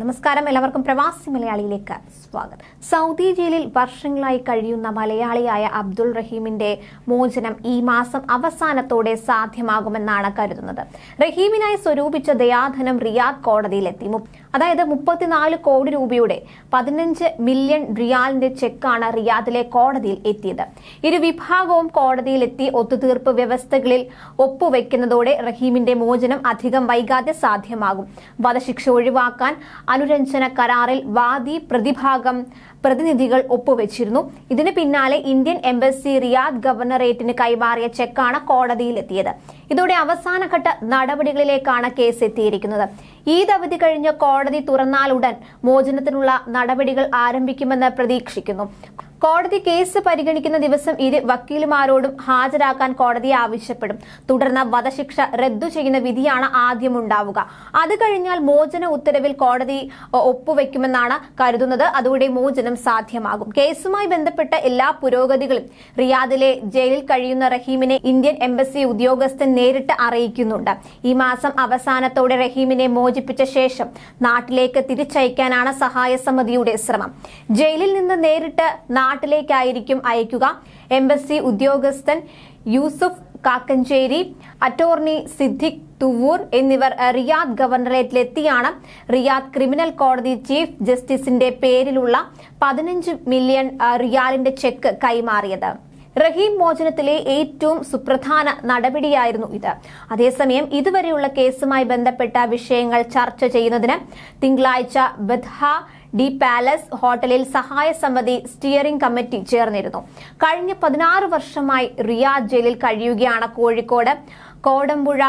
നമസ്കാരം. എല്ലാവർക്കും പ്രവാസി മലയാളിയിലേക്ക് സ്വാഗതം. സൗദി ജയിലിൽ വർഷങ്ങളായി കഴിയുന്ന മലയാളിയായ അബ്ദുൾ റഹീമിന്റെ മോചനം ഈ മാസം അവസാനത്തോടെ സാധ്യമാകുമെന്നാണ് കരുതുന്നത്. റഹീമിനായി സ്വരൂപിച്ച ദയാധനം റിയാദ് കോടതിയിലെത്തി അതായത് മുപ്പത്തിനാല് കോടി രൂപയുടെ പതിനഞ്ച് മില്യൺ റിയാലിന്റെ ചെക്കാണ് റിയാദിലെ കോടതിയിൽ എത്തിയത്. ഇരു വിഭാഗവും കോടതിയിലെത്തി ഒത്തുതീർപ്പ് വ്യവസ്ഥകളിൽ ഒപ്പുവെക്കുന്നതോടെ റഹീമിന്റെ മോചനം അധികം വൈകാതെ സാധ്യമാകും. വധശിക്ഷ ഒഴിവാക്കാൻ അനുരഞ്ജന കരാറിൽ വാദി പ്രതിഭാഗം പ്രതിനിധികൾ ഒപ്പുവെച്ചിരുന്നു. ഇതിന് പിന്നാലെ ഇന്ത്യൻ എംബസി റിയാദ് ഗവർണറേറ്റിന് കൈമാറിയ ചെക്കാണ് കോടതിയിലെത്തിയത്. ഇതോടെ അവസാനഘട്ട നടപടികളിലേക്കാണ് കേസ് എത്തിയിരിക്കുന്നത് ഈ അവധി കഴിഞ്ഞ് കോടതി തുറന്നാലുടൻ മോചനത്തിനുള്ള നടപടികൾ ആരംഭിക്കുമെന്ന് പ്രതീക്ഷിക്കുന്നു. കോടതി കേസ് പരിഗണിക്കുന്ന ദിവസം ഇരു വക്കീലുമാരോടും ഹാജരാക്കാൻ കോടതി ആവശ്യപ്പെടും. തുടർന്ന് വധശിക്ഷ റദ്ദു ചെയ്യുന്ന വിധിയാണ് ആദ്യം ഉണ്ടാവുക. അത് കഴിഞ്ഞാൽ മോചന ഉത്തരവിൽ കോടതി ഒപ്പുവെക്കുമെന്നാണ് കരുതുന്നത്. അതോടെ മോചനം സാധ്യമാകും. കേസുമായി ബന്ധപ്പെട്ട എല്ലാ പുരോഗതികളും റിയാദിലെ ജയിലിൽ കഴിയുന്ന റഹീമിനെ ഇന്ത്യൻ എംബസി ഉദ്യോഗസ്ഥൻ നേരിട്ട് അറിയിക്കുന്നുണ്ട്. ഈ മാസം അവസാനത്തോടെ റഹീമിനെ മോചിപ്പിച്ച ശേഷം നാട്ടിലേക്ക് തിരിച്ചയക്കാനാണ് സഹായ സമിതിയുടെ ശ്രമം. ജയിലിൽ നിന്ന് നേരിട്ട് നാട്ടിലേക്കായിരിക്കും അയക്കുക. എംബസി ഉദ്യോഗസ്ഥൻ യൂസുഫ് കാക്കഞ്ചേരി അറ്റോർണി സിദ്ദിഖ് തുവൂർ എന്നിവർ റിയാദ് ഗവർണറേറ്റിലെത്തിയാണ്. റിയാദ് ക്രിമിനൽ കോടതി ചീഫ് ജസ്റ്റിസിന്റെ പേരിലുള്ള പതിനഞ്ച് മില്യൺ റിയാലിന്റെ ചെക്ക് കൈമാറിയത്. റഹീം മോചനത്തിലെ ഏറ്റവും സുപ്രധാന നടപടിയായിരുന്നു ഇത്. അതേസമയം ഇതുവരെയുള്ള കേസുമായി ബന്ധപ്പെട്ട വിഷയങ്ങൾ ചർച്ച ചെയ്യുന്നതിന് തിങ്കളാഴ്ച ബദ്ഹ ഡി പാലസ് ഹോട്ടലിൽ സഹായ സമിതി സ്റ്റിയറിംഗ് കമ്മിറ്റി ചേർന്നിരുന്നു. കഴിഞ്ഞ പതിനാറ് വർഷമായി റിയാദ് ജയിലിൽ കഴിയുകയാണ് കോഴിക്കോട് കോടമ്പുഴ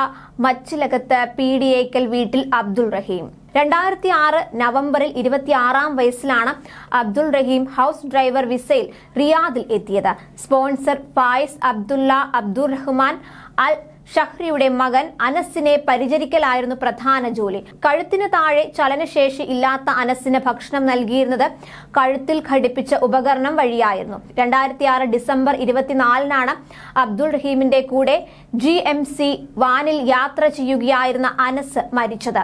മച്ചിലകത്ത് പി ഡി ഏക്കൽ വീട്ടിൽ അബ്ദുൾ റഹീം. രണ്ടായിരത്തി ആറ് നവംബറിൽ ഇരുപത്തിയാറാം വയസ്സിലാണ് അബ്ദുൾ റഹീം ഹൗസ് ഡ്രൈവർ വിസയിൽ റിയാദിൽ എത്തിയത്. Sponsor Fayiz Abdullah Abdul Rahman Al ഷഹ്രിയുടെ മകൻ അനസിനെ പരിചരിക്കലായിരുന്നു പ്രധാന ജോലി. കഴുത്തിന് താഴെ ചലനശേഷി ഇല്ലാത്ത അനസിന് ഭക്ഷണം നൽകിയിരുന്നത് കഴുത്തിൽ ഘടിപ്പിച്ച ഉപകരണം വഴിയായിരുന്നു. രണ്ടായിരത്തി ആറ് ഡിസംബർ ഇരുപത്തിനാലിനാണ് അബ്ദുൾ റഹീമിന്റെ കൂടെ ജി എം സി വാനിൽ യാത്ര ചെയ്യുകയായിരുന്ന അനസ് മരിച്ചത്.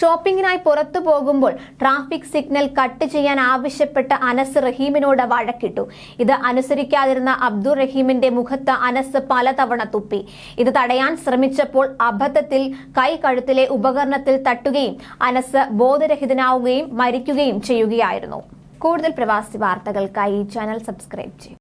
ഷോപ്പിംഗിനായി പുറത്തു പോകുമ്പോൾ ട്രാഫിക് സിഗ്നൽ കട്ട് ചെയ്യാൻ ആവശ്യപ്പെട്ട അനസ് റഹീമിനോട് വഴക്കിട്ടു. ഇത് അനുസരിക്കാതിരുന്ന അബ്ദുൾ റഹീമിന്റെ മുഖത്ത് അനസ് പലതവണ തുപ്പി. ഇത് തടയാൻ ശ്രമിച്ചപ്പോൾ അബദ്ധത്തിൽ കൈ കഴുത്തിലെ ഉപകരണത്തിൽ തട്ടുകയും അനസ് ബോധരഹിതനാവുകയും മരിക്കുകയും ചെയ്യുകയായിരുന്നു. കൂടുതൽ പ്രവാസി വാർത്തകൾക്കായി ചാനൽ സബ്സ്ക്രൈബ് ചെയ്യും.